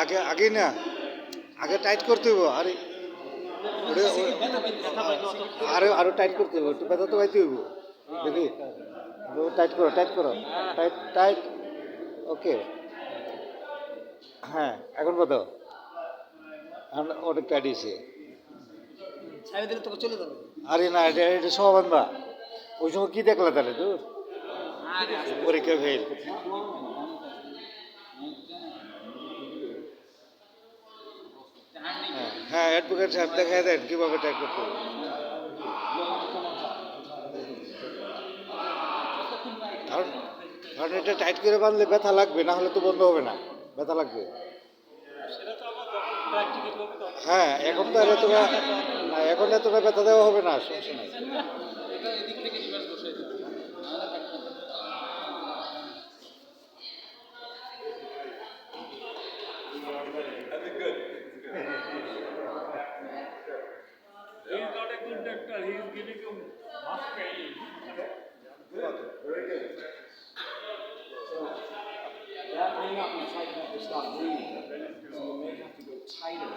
আগে আগে না। আগে টাইট করতে হইব আরে। আরও আরও টাইট করতে হইব একটু ব্যথা তো পাইতে হইব। দেখি। টাইট করো টাইট করো। টাইট টাইট ওকে হ্যাঁ এখন কত এখন অনেক টাইট হয়েছে আরে না এটা এটা সব আনবা ওই সময় কি দেখলা তাহলে তো পরীক্ষা ফেল হ্যাঁ, হ্যাঁ অ্যাডভোকেট সাহেব দেখা দেন, কীভাবে টাইপ করতে হবে। কারণ এটা টাইট করে বাঁধলে ব্যথা লাগবে, না হলে তো বন্ধ হবে না। ব্যথা লাগবে। হ্যাঁ এখন তো আর এতটা না এখন এতটা ব্যথা দেওয়া হবে না সমস্যা he's giving you half Very good. Not be. So you may have to go tighter.